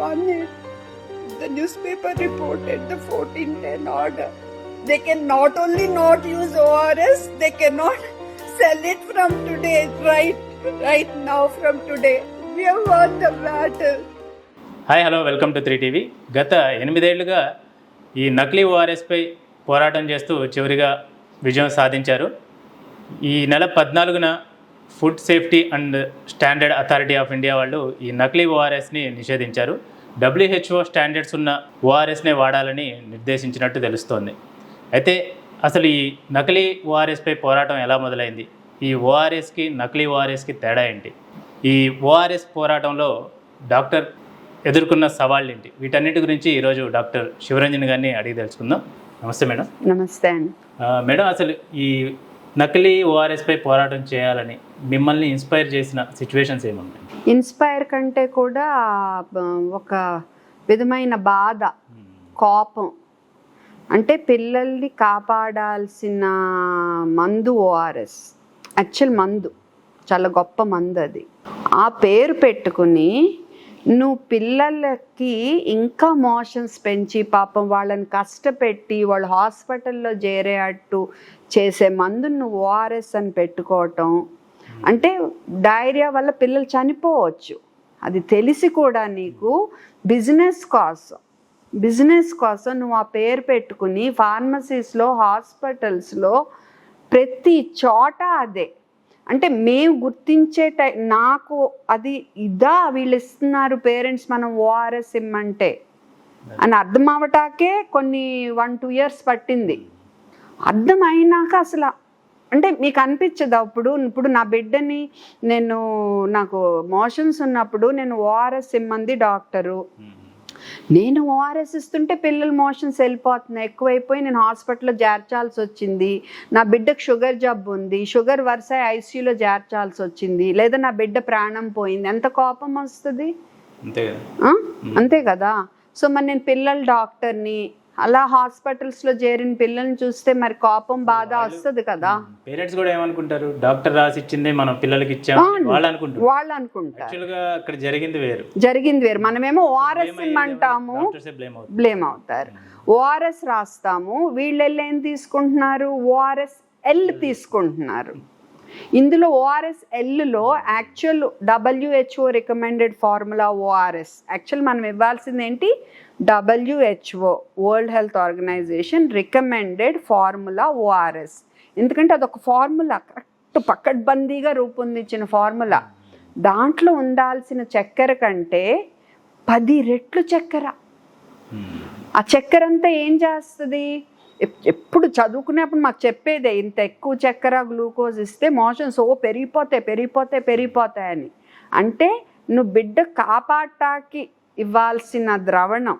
one. The newspaper reported the 1410 order. They can not only not use ORS, they cannot sell it from today, right, right now from today. We have won the battle. Hi hello welcome to three TV గత ఎనిమిదేళ్ళుగా ఈ నకిలీ ఓఆర్ఎస్పై పోరాటం చేస్తూ చివరిగా విజయం సాధించారు ఈ నెల పద్నాలుగున food safety and standard authority of India వాళ్ళు ఈ నకిలీ ఓఆర్ఎస్ని నిషేధించారు. డబ్ల్యూహెచ్ఓ స్టాండర్డ్స్ ఉన్న ఓఆర్ఎస్నే వాడాలని నిర్దేశించినట్టు తెలుస్తోంది. అయితే అసలు ఈ నకిలీ ఓఆర్ఎస్పై పోరాటం ఎలా మొదలైంది? ఈ ఓఆర్ఎస్కి నకిలీ ఓఆర్ఎస్కి తేడా ఏంటి? ఈ ఓఆర్ఎస్ పోరాటంలో డాక్టర్ ఎదుర్కొన్న సవాళ్ళు ఏంటి వీటన్నిటి గురించి ఈరోజు డాక్టర్ శివరంజన్ గారిని అడిగి తెలుసుకుందాం. నమస్తే మేడం. నమస్తే మేడం అసలు ఈ నకిలీ ఓఆర్ఎస్పై పోరాటం చేయాలని మిమ్మల్ని ఇన్స్పైర్ చేసిన సిచ్యువేషన్స్ ఏమున్నాయి? ఇన్స్పైర్ కంటే కూడా ఒక విధమైన బాధ కోపం. అంటే పిల్లల్ని కాపాడాల్సిన మందు ఓఆర్ఎస్ యాక్చువల్ మందు. చాలా గొప్ప మందు అది. ఆ పేరు పెట్టుకుని నువ్వు పిల్లలకి ఇంకా మోషన్స్ పెంచి పాపం వాళ్ళని కష్టపెట్టి వాళ్ళు హాస్పిటల్లో చేరేటట్టు చేసే మందు నువ్వు ఓఆర్ఎస్ అని పెట్టుకోవటం అంటే డైరియా వల్ల పిల్లలు చనిపోవచ్చు. అది తెలిసి కూడా నీకు బిజినెస్ కోసం బిజినెస్ కోసం నువ్వు ఆ పేరు పెట్టుకుని ఫార్మసీస్లో హాస్పిటల్స్లో ప్రతి చోట అదే. అంటే మేము గుర్తించే టై నాకు అది ఇదా వీళ్ళు ఇస్తున్నారు పేరెంట్స్ మనం ఓఆర్ఎస్ ఇమ్మంటే అని అర్థం అవటాకే కొన్ని వన్ టూ ఇయర్స్ పట్టింది. అర్థం అయినాక అసలు అంటే మీకు అనిపించదు అప్పుడు? ఇప్పుడు నా బిడ్డని నేను నాకు మోషన్స్ ఉన్నప్పుడు నేను ఓఆర్ఎస్ ఇమ్మంది డాక్టరు. నేను ఓఆర్ఎస్ ఇస్తుంటే పిల్లలు మోషన్స్ వెళ్ళిపోతున్నాయి. ఎక్కువైపోయి నేను హాస్పిటల్లో చేర్చాల్సి వచ్చింది. నా బిడ్డకు షుగర్ జబ్బు ఉంది. షుగర్ వరుస ఐసీయూలో చేర్చాల్సి వచ్చింది. లేదా నా బిడ్డ ప్రాణం పోయింది. ఎంత కోపం వస్తుంది? అంతే కదా. ఆ? అంతే కదా. సో మరి నేను పిల్లల డాక్టర్ని అలా హాస్పిటల్స్లో చేరిన పిల్లల్ని చూస్తే మరి కోపం బాధ వస్తుంది కదా. పేరెంట్స్ కూడా ఏమనుకుంటారు? డాక్టర్ రాసి ఇచ్చింది మనం పిల్లలకి ఇచ్చామని వాళ్ళు అనుకుంటారు. వాళ్ళు అనుకుంటారు. యాక్చువల్గా అక్కడ జరిగింది వేరు. జరిగింది వేరు. మనమేమో ఓఆర్ఎస్ డాక్టర్సే బ్లేమ్ అవుతారు. ఓఆర్ఎస్ రాస్తాము. వీళ్ళు వెళ్ళి ఏం తీసుకుంటున్నారు? ఓఆర్ఎస్ ఎల్ తీసుకుంటున్నారు. ఇందులో ORS yellow actual WHO recommended formula ORS actual మనం ఇవ్వాల్సింది ఏంటి? WHO world health organization recommended formula ORS ఎందుకంటే అదొక ఫార్ములా కరెక్ట్ పకడ్బందీగా రూపొందించిన ఫార్ములా దాంట్లో ఉండాల్సిన చక్కెర కంటే పది రెట్లు చక్కెర. ఆ చక్కెర అంతా ఏం చేస్తుంది? ఎప్పుడు చదువుకునేప్పుడు మాకు చెప్పేదే ఇంత ఎక్కువ చక్కెర గ్లూకోజ్ ఇస్తే మోషన్స్ ఓ పెరిగిపోతాయి పెరిగిపోతాయి పెరిగిపోతాయని అంటే నువ్వు బిడ్డ కాపాడటానికి ఇవ్వాల్సిన ద్రవణం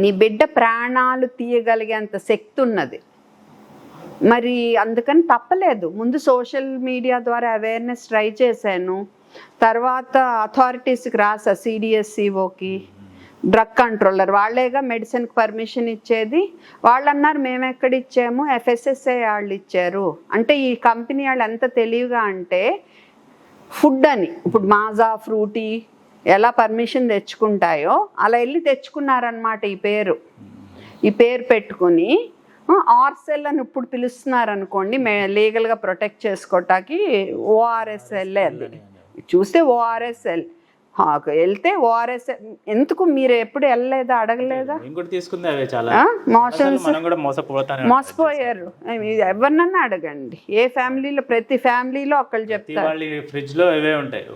నీ బిడ్డ ప్రాణాలు తీయగలిగేంత శక్తి ఉన్నది. మరి అందుకని తప్పలేదు. ముందు సోషల్ మీడియా ద్వారా అవేర్నెస్ ట్రై చేశాను. తర్వాత అథారిటీస్కి రాసా సిడిఎస్సిఓకి డ్రగ్ కంట్రోలర్. వాళ్ళేగా మెడిసిన్కి పర్మిషన్ ఇచ్చేది. వాళ్ళు అన్నారు మేము ఎక్కడ ఇచ్చాము ఎఫ్ఎస్ఎస్ఐ వాళ్ళు ఇచ్చారు అంటే ఈ కంపెనీ వాళ్ళు ఎంత తెలివిగా అంటే ఫుడ్ అని. ఇప్పుడు మాజా ఫ్రూటీ ఎలా పర్మిషన్ తెచ్చుకుంటాయో అలా వెళ్ళి తెచ్చుకున్నారనమాట ఈ పేరు. ఈ పేరు పెట్టుకుని ఆర్సెల్ అని ఇప్పుడు పిలుస్తున్నారు అనుకోండి మే లీగల్గా ప్రొటెక్ట్ చేసుకోవటానికి ఓఆర్ఎస్ఎల్ అది. చూస్తే ఓఆర్ఎస్ఎల్ వెళ్తే ఓఆర్ఎస్ ఎందుకు మీరు ఎప్పుడు వెళ్ళలేదా అడగలేదా? మోషన్స్ మోసపోయారు. ఎవరినన్నా అడగండి. ఏ ఫ్యామిలీలో ప్రతి ఫ్యామిలీలో ఒకళ్ళు చెప్తారు. వాళ్ళ ఫ్రిడ్జ్లో ఇవే ఉంటాయి.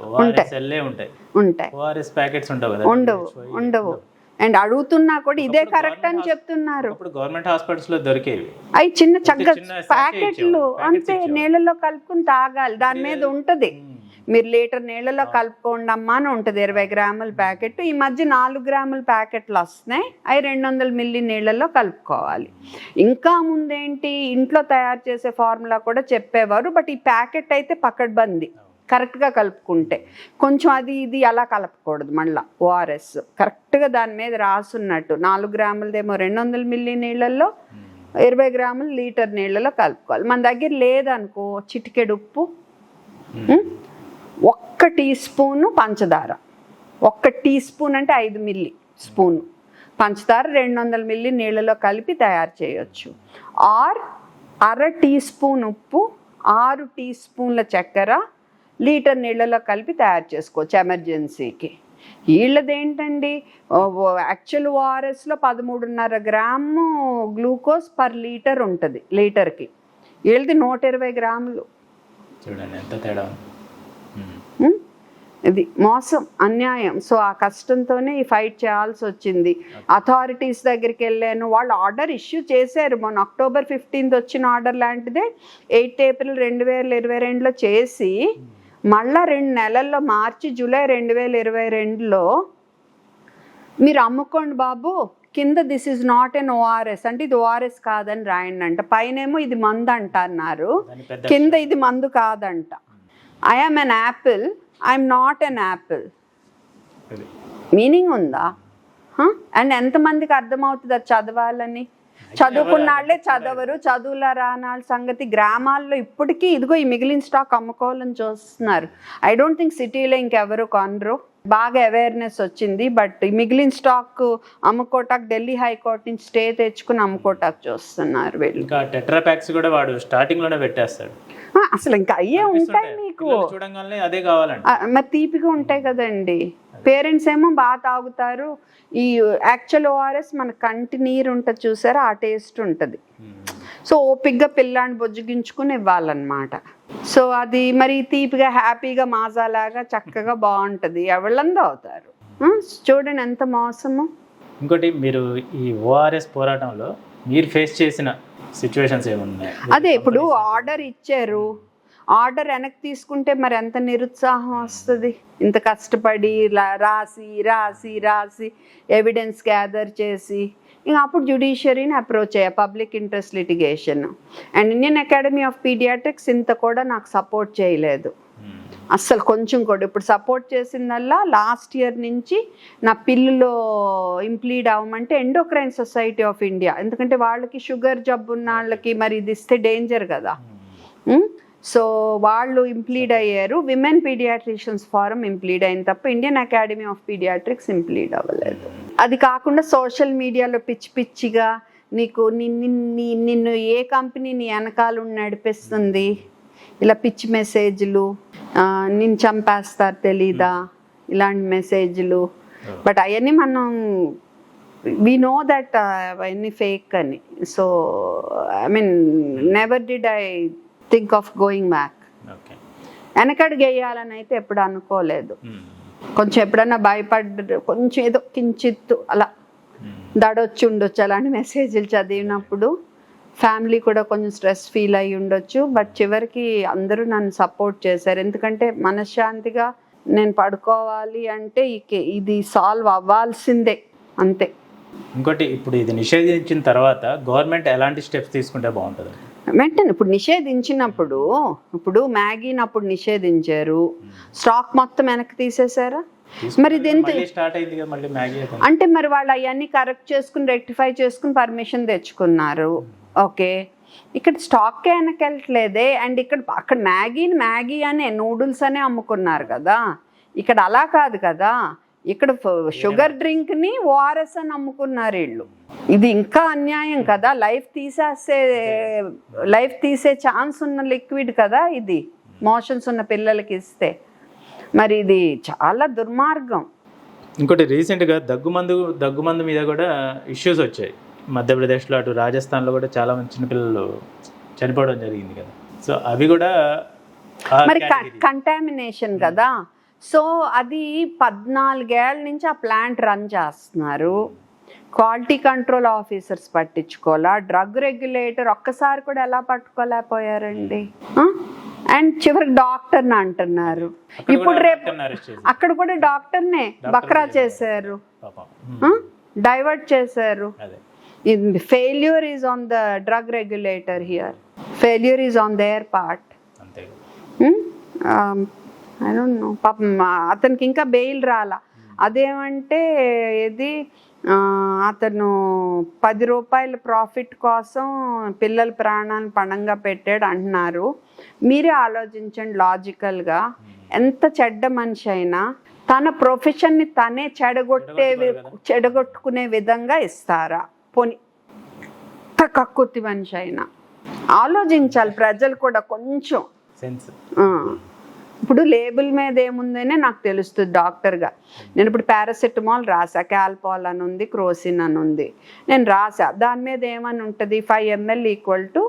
ప్యాకెట్స్ ఉండవు ఉండవు ఉండవు. అండ్ అడుగుతున్నా కూడా ఇదే కరెక్ట్ అని చెప్తున్నారు. గవర్నమెంట్ హాస్పిటల్స్లో దొరికేవి. అవి చిన్న sachet ప్యాకెట్లు అంతే. నీళ్ళలో కలుపుకుని తాగాలి. దాని మీద ఉంటది. మీరు లీటర్ నీళ్ళలో కలుపుకోండి అమ్మా అని ఉంటుంది ఇరవై గ్రాముల ప్యాకెట్. ఈ మధ్య నాలుగు గ్రాముల ప్యాకెట్లు వస్తున్నాయి. అవి రెండు వందల మిల్లీ నీళ్ళలో కలుపుకోవాలి. ఇంకా ముందేంటి? ఇంట్లో తయారు చేసే ఫార్ములా కూడా చెప్పేవారు బట్ ఈ ప్యాకెట్ అయితే పకడ్బందీ. కరెక్ట్గా కలుపుకుంటే. కొంచెం అది ఇది అలా కలపకూడదు మళ్ళీ. ఓఆర్ఎస్. కరెక్ట్గా దాని మీద రాసున్నట్టు. నాలుగు గ్రాములదేమో రెండు వందల మిల్లీ నీళ్ళల్లో ఇరవై గ్రాములు లీటర్ నీళ్ళలో కలుపుకోవాలి. మన దగ్గర లేదనుకో చిటికెడు ఉప్పు. ఉం? ఒక్క టీ స్పూను పంచదార. ఒక్క టీ స్పూన్ అంటే ఐదు మిల్లీ స్పూన్. పంచదార రెండు వందల మిల్లీ నీళ్ళలో కలిపి తయారు చేయొచ్చు. ఆర్ అర టీ స్పూన్ ఉప్పు ఆరు టీ స్పూన్ల చక్కెర లీటర్ నీళ్ళలో కలిపి తయారు చేసుకోవచ్చు ఎమర్జెన్సీకి. వీళ్ళదేంటండి యాక్చువల్ ఓఆర్ఎస్లో పదమూడున్నర గ్రాము గ్లూకోజ్ పర్ లీటర్ ఉంటుంది లీటర్కి. వీళ్ళది నూట ఇరవై గ్రాములు. చూడండి ఎంత తేడా ఇది మోసం అన్యాయం. సో ఆ కష్టంతోనే ఈ ఫైట్ చేయాల్సి వచ్చింది అథారిటీస్ దగ్గరికి వెళ్ళాను వాళ్ళు ఆర్డర్ ఇష్యూ చేశారు. మొన్న అక్టోబర్ ఫిఫ్టీన్త్ వచ్చిన ఆర్డర్ లాంటిదే. ఎయిత్ ఏప్రిల్ రెండు వేల ఇరవై రెండులో చేసి మళ్ళా రెండు నెలల్లో మార్చి జూలై రెండు వేల ఇరవై రెండులో మీరు అమ్ముకోండి బాబు. కింద this is not an ORS అంటే ఇది ఓఆర్ఎస్ కాదని రాయండి అంట పైనేమో ఇది మందు అంట అన్నారు కింద ఇది మందు కాదంట. I'm an apple I'm not an apple. Meaning ఉందా? అండ్ ఎంతమందికి అర్థమవుతుంది అది చదవాలని? చదువుకున్న వాళ్ళే చదవరు చదువుల రానాళ్ళ సంగతి గ్రామాల్లో ఇప్పటికీ ఇదిగో ఈ మిగిలిన స్టాక్ అమ్ముకోవాలని చూస్తున్నారు. ఐ డోంట్ థింక్ సిటీలో ఇంకెవరు కొనరు. బాగా అవేర్నెస్ వచ్చింది బట్ ఈ మిగిలిన స్టాక్ అమ్ముకోటానికి ఢిల్లీ హైకోర్టు నుంచి స్టే తెచ్చుకుని అమ్ముకోటానికి చూస్తున్నారు వీళ్ళు. ఇంకా టెట్రా ప్యాక్స్ కూడా వాడు స్టార్టింగ్లోనే పెట్టేస్తాడు. అసలు ఇంకా అయ్యే ఉంటాయి మీకు. చూడంగానే అదే మరి తీపిగా ఉంటాయి కదండి. పేరెంట్స్ ఏమో బాగా తాగుతారు. ఈ యాక్చువల్ ఓఆర్ఎస్ మన కంటి నీరు ఉంటుంది చూసారా? ఆ టేస్ట్ ఉంటుంది. సో ఓపిగ్గా పిల్లాన్ని బొజ్జగించుకుని ఇవ్వాలన్నమాట. సో అది మరి తీపిగా హ్యాపీగా మాజాలాగా చక్కగా బాగుంటుంది. ఎవళ్ళందో అవుతారు. చూడండి ఎంత మోసము. ఇంకోటి మీరు ఈ ఓఆర్ఎస్ పోరాటంలో మీరు ఫేస్ చేసిన సిచ్యువేషన్స్ ఏమున్నాయి? అదే ఇప్పుడు ఆర్డర్ ఇచ్చారు. ఆర్డర్ వెనక్కి తీసుకుంటే మరి ఎంత నిరుత్సాహం వస్తుంది? ఇంత కష్టపడి రాసి రాసి రాసి ఎవిడెన్స్ గ్యాదర్ చేసి. ఇంకా అప్పుడు జ్యుడిషియరీని అప్రోచ్ అయ్యా public interest litigation and Indian academy of pediatrics ఇంత కూడా నాకు సపోర్ట్ చేయలేదు. అస్సలు కొంచెం కూడా. ఇప్పుడు సపోర్ట్ చేసిందల్లా లాస్ట్ ఇయర్ నుంచి నా పిల్లులో ఇంప్లీడ్ అవ్వమంటే ఎండోక్రైన్ సొసైటీ ఆఫ్ ఇండియా. ఎందుకంటే వాళ్ళకి షుగర్ జబ్బు ఉన్న వాళ్ళకి మరి ఇది ఇస్తే డేంజర్ కదా. ఉమ్, సో వాళ్ళు ఇంప్లీడ్ అయ్యారు. విమెన్ పీడియాట్రిషియన్స్ ఫారం ఇంప్లీడ్ అయింది తప్ప Indian academy of pediatrics implead అవ్వలేదు. అది కాకుండా సోషల్ మీడియాలో పిచ్చి పిచ్చిగా నీకు నిన్ను నీ- నిన్ను ఏ కంపెనీ నీ వెనకాల నడిపిస్తుంది? ఇలా పిచ్చి మెసేజ్లు ఆ, నిన్ను చంపేస్తారు తెలీదా? ఇలాంటి మెసేజ్లు బట్ అవన్నీ మనం వి నో దట్ అవన్నీ ఫేక్ అని. So I mean never did I think of going back okay వెనకడుగు వేయాలని అయితే ఎప్పుడు అనుకోలేదు. ఉమ్. కొంచెం ఎప్పుడన్నా భయపడ్డ కొంచెం ఏదో కించిత్తు అలా ఉమ్. దడొచ్చి ఉండొచ్చు అలాంటి మెసేజ్లు చదివినప్పుడు. ఫ్యామిలీ కూడా కొంచెం స్ట్రెస్ ఫీల్ అయ్యి ఉండొచ్చు. బట్ చివరికి అందరూ నన్ను సపోర్ట్ చేశారు. ఎందుకంటే మనశ్శాంతిగా నేను పడుకోవాలి అంటే ఇది సాల్వ్ అవ్వాల్సిందే. అంతే. ఇంకోటి ఇప్పుడు ఇది నిషేధించిన తర్వాత గవర్నమెంట్ ఎలాంటి స్టెప్స్ తీసుకుంటే బాగుంటుంది? వెంటనే ఇప్పుడు నిషేధించినప్పుడు ఇప్పుడు మ్యాగీని అప్పుడు నిషేధించారు. స్టాక్ మొత్తం వెనక్కి తీసేశారా? మరి ఇది ఎంత మళ్ళీ స్టార్ట్ అయింది కదా మళ్ళీ మ్యాగీ అయితే అంటే మరి వాళ్ళు అవన్నీ కరెక్ట్ చేసుకుని రెక్టిఫై చేసుకుని పర్మిషన్ తెచ్చుకున్నారు. ఓకే. ఇక్కడ స్టాక్ వెనకెళ్ళట్లేదే. అండ్ ఇక్కడ అక్కడ మ్యాగీని మ్యాగీ అనే నూడిల్స్ అనే అమ్ముకున్నారు కదా. ఇక్కడ అలా కాదు కదా. ఇక్కడ షుగర్ డ్రింక్ని ఓఆర్ఎస్ అని అమ్ముకున్నారు వీళ్ళు. ఇది ఇంకా అన్యాయం కదా. లైఫ్ తీసేసే లైఫ్ తీసే ఛాన్స్ ఉన్న లిక్విడ్ కదా ఇది. మోషన్స్ ఉన్న పిల్లలకి ఇస్తే. మరి ఇది చాలా దుర్మార్గం. ఇంకోటి రీసెంట్గా దగ్గుమందు దగ్గుమందు మీద కూడా ఇష్యూస్ వచ్చాయి. మధ్యప్రదేశ్లో అటు రాజస్థాన్లో కూడా చాలా మంది చిన్నపిల్లలు చనిపోవడం జరిగింది కదా. సో అవి కూడా మరి. కంటామినేషన్ కదా. సో అది పద్నాలుగేళ్ళ నుంచి ఆ ప్లాంట్ రన్ చేస్తున్నారు. క్వాలిటీ కంట్రోల్ ఆఫీసర్స్ పట్టించుకోవాలా? డ్రగ్ రెగ్యులేటర్ ఒక్కసారి కూడా ఎలా పట్టుకోలేకపోయారండి? అండ్ చివరికి డాక్టర్ని అంటున్నారు. ఇప్పుడు రేపు. అక్కడ కూడా డాక్టర్నే బక్రా చేశారు. డైవర్ట్ చేశారు. Failure is on the drug regulator here. Failure is on their part. I don't know. పాపం అతనికి ఇంకా బెయిల్ రాలా. అదేమంటే ఇది అతను పది రూపాయల ప్రాఫిట్ కోసం పిల్లల ప్రాణాన్ని పణంగా పెట్టాడు అంటున్నారు. మీరే ఆలోచించండి లాజికల్గా. ఎంత చెడ్డ మనిషి అయినా తన ప్రొఫెషన్ని తనే చెడగొట్టే చెడగొట్టుకునే విధంగా ఇస్తారా? పోని కక్కుర్తి మనిషి అయినా. ఆలోచించాలి ప్రజలు కూడా కొంచెం. ఇప్పుడు లేబుల్ మీద ఏముందనే నాకు తెలుస్తుంది డాక్టర్గా నేను ఇప్పుడు పారాసెటమాల్ రాసా క్యాల్పాల్ అని ఉంది క్రోసిన్ అని ఉంది. నేను రాసా. దాని మీద ఏమని ఉంటుంది? Five ML equal to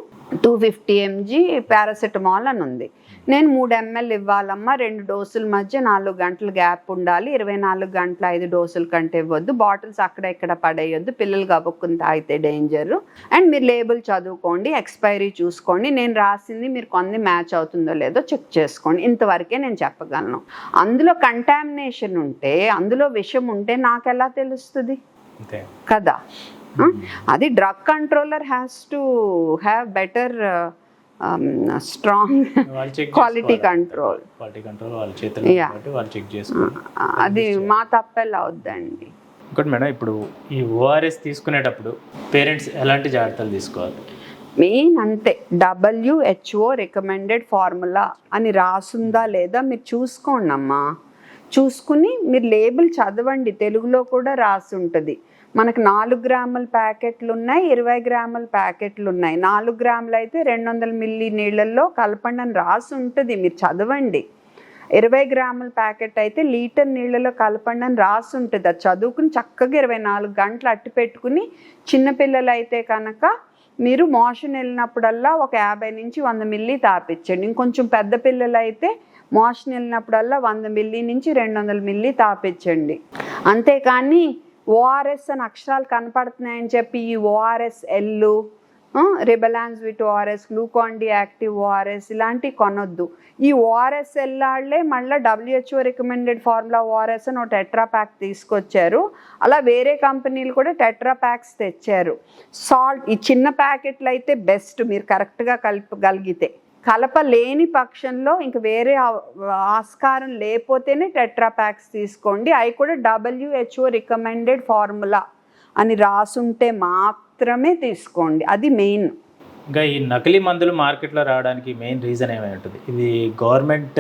two fifty MG paracetamol అని ఉంది. నేను మూడు ఎంఎల్ ఇవ్వాలమ్మా రెండు డోసుల మధ్య నాలుగు గంటల గ్యాప్ ఉండాలి ఇరవై నాలుగు గంటల ఐదు డోసుల కంటే ఇవ్వద్దు బాటిల్స్ అక్కడ ఇక్కడ పడేయొద్దు పిల్లలు గబుక్కుని తాగితే డేంజర్. అండ్ మీరు లేబుల్ చదువుకోండి ఎక్స్పైరీ చూసుకోండి నేను రాసింది మీరు కొంది మ్యాచ్ అవుతుందో లేదో చెక్ చేసుకోండి ఇంతవరకే నేను చెప్పగలను. అందులో కంటామినేషన్ ఉంటే అందులో విషం ఉంటే నాకు ఎలా తెలుస్తుంది? కదా? అది drug controller has to have better strong quality control అది మా తప్పెలా అవుద్దండి ఇంకోటి మేడం ఇప్పుడు ఈ ఓఆర్ఎస్ తీసుకునేటప్పుడు పేరెంట్స్ ఎలాంటి జాగ్రత్తలు తీసుకోవాలి? మెయిన్ అంతే. డబ్ల్యూహెచ్ఓ రికమెండెడ్ ఫార్ములా అని రాసుందా లేదా మీరు చూసుకోండి అమ్మా చూసుకుని మీరు లేబుల్ చదవండి. తెలుగులో కూడా రాసి ఉంటుంది మనకు నాలుగు గ్రాముల ప్యాకెట్లు ఉన్నాయి ఇరవై గ్రాముల ప్యాకెట్లు ఉన్నాయి నాలుగు గ్రాములు అయితే రెండు వందల మిల్లీ నీళ్ళల్లో కలపండి అని రాసి ఉంటుంది మీరు చదవండి. ఇరవై గ్రాముల ప్యాకెట్ అయితే లీటర్ నీళ్ళలో కలపండి అని రాసి ఉంటుంది అది చదువుకుని చక్కగా ఇరవై నాలుగు గంటలు అట్టు పెట్టుకుని చిన్నపిల్లలు అయితే కనుక మీరు మోషన్ వెళ్ళినప్పుడల్లా ఒక యాభై నుంచి వంద మిల్లీ తాపించండి ఇంకొంచెం పెద్ద పిల్లలు అయితే మోషన్ వెళ్ళినప్పుడల్లా వంద మిల్లీ నుంచి రెండు వందల మిల్లీ తాపించండి అంతేకాని ఓఆర్ఎస్ అని అక్షరాలు కనపడుతున్నాయని చెప్పి ఈ ORS L rebalance with ORS Glucon active ORS ఇలాంటివి కొనొద్దు. ఈ ఓఆర్ఎస్ ఎల్లాళ్ళే మళ్ళీ డబ్ల్యూహెచ్ఓ రికమెండెడ్ ఫార్ములా ఓఆర్ఎస్ అని ఒక టెట్రా ప్యాక్ తీసుకొచ్చారు. అలా వేరే కంపెనీలు కూడా టెట్రా ప్యాక్స్ తెచ్చారు. సాల్ట్ ఈ చిన్న ప్యాకెట్లు అయితే బెస్ట్ మీరు కరెక్ట్గా కలిపగలిగితే కలపలేని పక్షంలో ఇంక వేరే ఆస్కారం లేకపోతేనే టెట్రా ప్యాక్స్ తీసుకోండి. అవి కూడా డబ్ల్యూహెచ్ఓ రికమెండెడ్ ఫార్ములా అని రాసుంటే మాత్రమే తీసుకోండి. అది మెయిన్. ఇంకా ఈ నకిలీ మందులు మార్కెట్లో రావడానికి మెయిన్ రీజన్ ఏమై ఉంటుంది? ఇది గవర్నమెంట్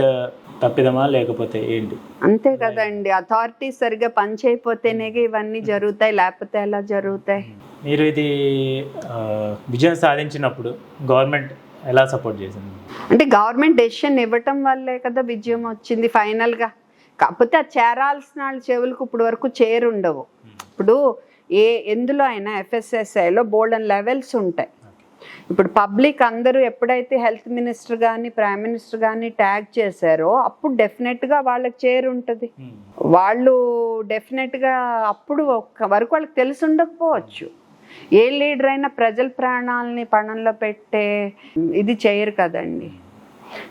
తప్పిదమా లేకపోతే ఏంటి? అంతే కదండి. అథారిటీ సరిగా పని చేయకపోతేనే ఇవన్నీ జరుగుతాయి లేకపోతే ఎలా జరుగుతాయి? మీరు ఇది విజయం సాధించినప్పుడు గవర్నమెంట్ ఎలా సపోర్ట్ చేసింది? అంటే గవర్నమెంట్ డెసిషన్ ఇవ్వటం వల్లే కదా విజయం వచ్చింది ఫైనల్గా కాకపోతే అది చేరాల్సిన వాళ్ళ చెవులకు ఇప్పుడు వరకు చేరుండవు. ఇప్పుడు ఏ ఎందులో అయినా ఎఫ్ఎస్ఎస్ఐలో బోల్డన్ లెవెల్స్ ఉంటాయి. ఇప్పుడు పబ్లిక్ అందరూ ఎప్పుడైతే హెల్త్ మినిస్టర్ కానీ ప్రైమ్ మినిస్టర్ కానీ ట్యాగ్ చేశారో అప్పుడు డెఫినెట్గా వాళ్ళకి చేరు ఉంటుంది వాళ్ళు డెఫినెట్గా అప్పుడు ఒక్క వరకు వాళ్ళకి తెలిసి ఉండకపోవచ్చు. ఏ లీడర్ అయినా ప్రజల ప్రాణాలని పణంలో పెట్టే ఇది చేయరు కదండి.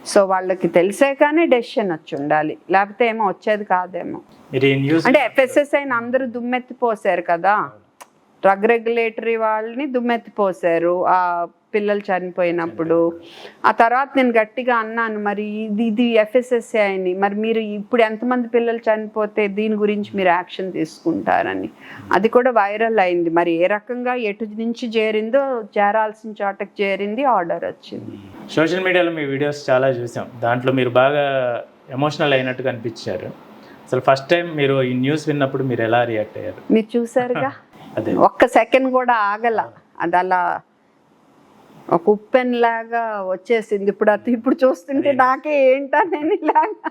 సో వాళ్ళకి తెలిసే కానీ డెసిషన్ వచ్చి ఉండాలి. లేకపోతే ఏమో వచ్చేది కాదేమో. అంటే ఎఫ్ఎస్ఎస్ఐని అందరూ దుమ్మెత్తిపోసారు కదా. డ్రగ్ రెగ్యులేటరీ వాళ్ళని దుమ్మెత్తిపోసారు. ఆ పిల్లలు చనిపోయినప్పుడు. ఆ తర్వాత నేను గట్టిగా అన్నాను మరి ఇది ఇది ఎఫ్ఎస్ఎస్ఐ అని మరి మీరు ఇప్పుడు ఎంతమంది పిల్లలు చనిపోతే దీని గురించి మీరు యాక్షన్ తీసుకుంటారని. అది కూడా వైరల్ అయింది. మరి ఏ రకంగా ఎటు నుంచి చేరిందో చేరాల్సిన చోటకి చేరింది ఆర్డర్ వచ్చింది. సోషల్ మీడియాలో మీ వీడియోస్ చాలా చూసాం. దాంట్లో మీరు బాగా ఎమోషనల్ అయినట్టు కనిపించారు అసలు ఫస్ట్ టైం మీరు ఈ న్యూస్ విన్నప్పుడు మీరు ఎలా రియాక్ట్ అయ్యారు? మీరు చూసారుగా? అదే. ఒక్క సెకండ్ కూడా ఆగల. అది అలా ఒక ఉప్పెన్ లాగా వచ్చేసింది. ఇప్పుడు అది ఇప్పుడు చూస్తుంటే నాకే ఏంటా నేను ఇలాగా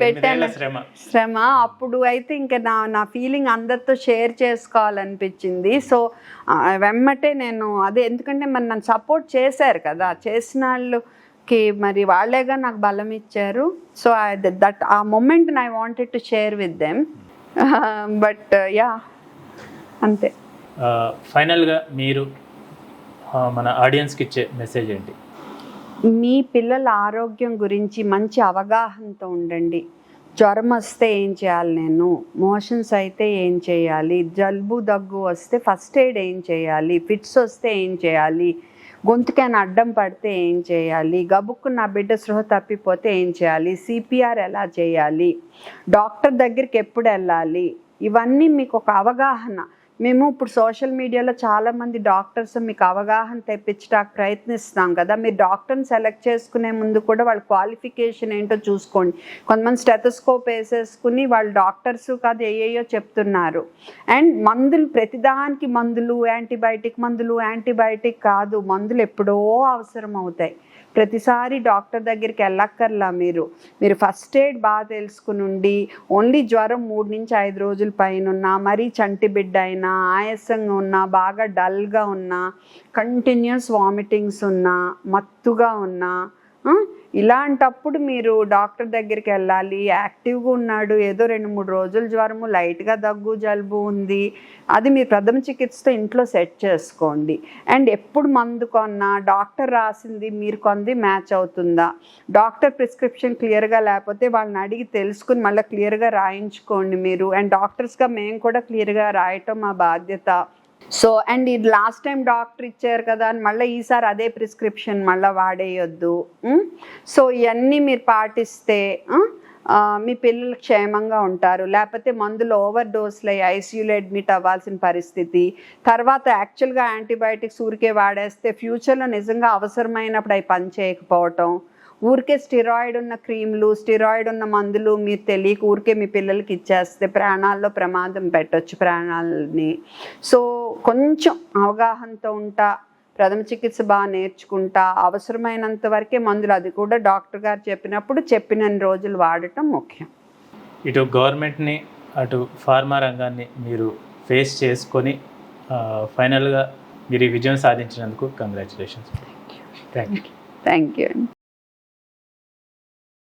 పెట్టాను. శ్రమ. శ్రమ. అప్పుడు అయితే ఇంకా నా నా ఫీలింగ్ అందరితో షేర్ చేసుకోవాలనిపించింది. సో వెమ్మటే నేను అదే ఎందుకంటే మరి నన్ను సపోర్ట్ చేశారు కదా. చేసిన వాళ్ళకి మరి వాళ్ళేగా నాకు బలం ఇచ్చారు. సో దట్ ఆ moment I wanted to share with them but yeah అంతే. ఫైనల్గా మీరు మన ఆడియన్స్కి ఇచ్చే మెసేజ్ ఏంటి? మీ పిల్లల ఆరోగ్యం గురించి మంచి అవగాహనతో ఉండండి. జ్వరం వస్తే ఏం చేయాలి నేను? మోషన్స్ అయితే ఏం చేయాలి? జలుబు దగ్గు వస్తే ఫస్ట్ ఎయిడ్ ఏం చేయాలి? ఫిట్స్ వస్తే ఏం చేయాలి? గొంతుకైనా అడ్డం పడితే ఏం చేయాలి? గబుక్కు నా బిడ్డ సృహ తప్పిపోతే ఏం చేయాలి? సిపిఆర్ ఎలా చేయాలి? డాక్టర్ దగ్గరికి ఎప్పుడు వెళ్ళాలి? ఇవన్నీ మీకు ఒక అవగాహన. మేము ఇప్పుడు సోషల్ మీడియాలో చాలామంది డాక్టర్స్ మీకు అవగాహన తెప్పించడానికి ప్రయత్నిస్తాం కదా. మీరు డాక్టర్ని సెలెక్ట్ చేసుకునే ముందు కూడా వాళ్ళ క్వాలిఫికేషన్ ఏంటో చూసుకోండి. కొంతమంది స్టెథోస్కోప్ వేసేసుకుని వాళ్ళు డాక్టర్స్ కాదు ఏయేయో చెప్తున్నారు. అండ్ మందులు ప్రతిదానికి మందులు యాంటీబయాటిక్ మందులు యాంటీబయాటిక్ కాదు. మందులు ఎప్పుడో అవసరం అవుతాయి. ప్రతిసారి డాక్టర్ దగ్గరికి వెళ్ళక్కర్లా మీరు. మీరు ఫస్ట్ ఎయిడ్ బాగా తెలుసుకుని ఉండి ఓన్లీ జ్వరం మూడు నుంచి ఐదు రోజుల పైన ఉన్నా మరీ చంటి బిడ్డ అయినా ఆయాసంగా ఉన్నా బాగా డల్గా ఉన్నా కంటిన్యూస్ వామిటింగ్స్ ఉన్నా మత్తుగా ఉన్నా ఇలాంటప్పుడు మీరు డాక్టర్ దగ్గరికి వెళ్ళాలి యాక్టివ్గా ఉన్నాడు ఏదో రెండు మూడు రోజులు జ్వరము లైట్గా దగ్గు జలుబు ఉంది అది మీరు ప్రథమ చికిత్సతో ఇంట్లో సెట్ చేసుకోండి. అండ్ ఎప్పుడు మందు కొన్నా డాక్టర్ రాసింది మీరు కొంది మ్యాచ్ అవుతుందా? డాక్టర్ ప్రిస్క్రిప్షన్ క్లియర్గా లేకపోతే వాళ్ళని అడిగి తెలుసుకుని మళ్ళీ క్లియర్గా రాయించుకోండి మీరు. అండ్ డాక్టర్స్గా మేము కూడా క్లియర్గా రాయటం మా బాధ్యత. సో అండ్ ఇది లాస్ట్ టైం డాక్టర్ ఇచ్చారు కదా అని మళ్ళీ ఈసారి అదే ప్రిస్క్రిప్షన్ మళ్ళీ వాడేయొద్దు. సో ఇవన్నీ మీరు పాటిస్తే మీ పిల్లలు క్షేమంగా ఉంటారు. లేకపోతే మందులు ఓవర్ డోస్లు అయ్యి ఐసీయూలో అడ్మిట్ అవ్వాల్సిన పరిస్థితి. తర్వాత యాక్చువల్గా యాంటీబయాటిక్స్ ఊరికే వాడేస్తే ఫ్యూచర్లో నిజంగా అవసరమైనప్పుడు అవి పని చేయకపోవటం ఊరికే స్టిరాయిడ్ ఉన్న క్రీమ్లు స్టిరాయిడ్ ఉన్న మందులు మీరు తెలియక ఊరికే మీ పిల్లలకి ఇచ్చేస్తే ప్రాణాల్లో ప్రమాదం పెట్టొచ్చు ప్రాణాలని. సో కొంచెం అవగాహనతో ఉంటా ప్రథమ చికిత్స బాగా నేర్చుకుంటా అవసరమైనంత వరకే మందులు. అది కూడా డాక్టర్ గారు చెప్పినప్పుడు చెప్పినన్ని రోజులు వాడటం ముఖ్యం. ఇటు గవర్నమెంట్ని అటు ఫార్మా రంగాన్ని మీరు ఫేస్ చేసుకొని ఫైనల్గా మీరు ఈ విజయం సాధించినందుకు congratulations. Thank you thank you అండి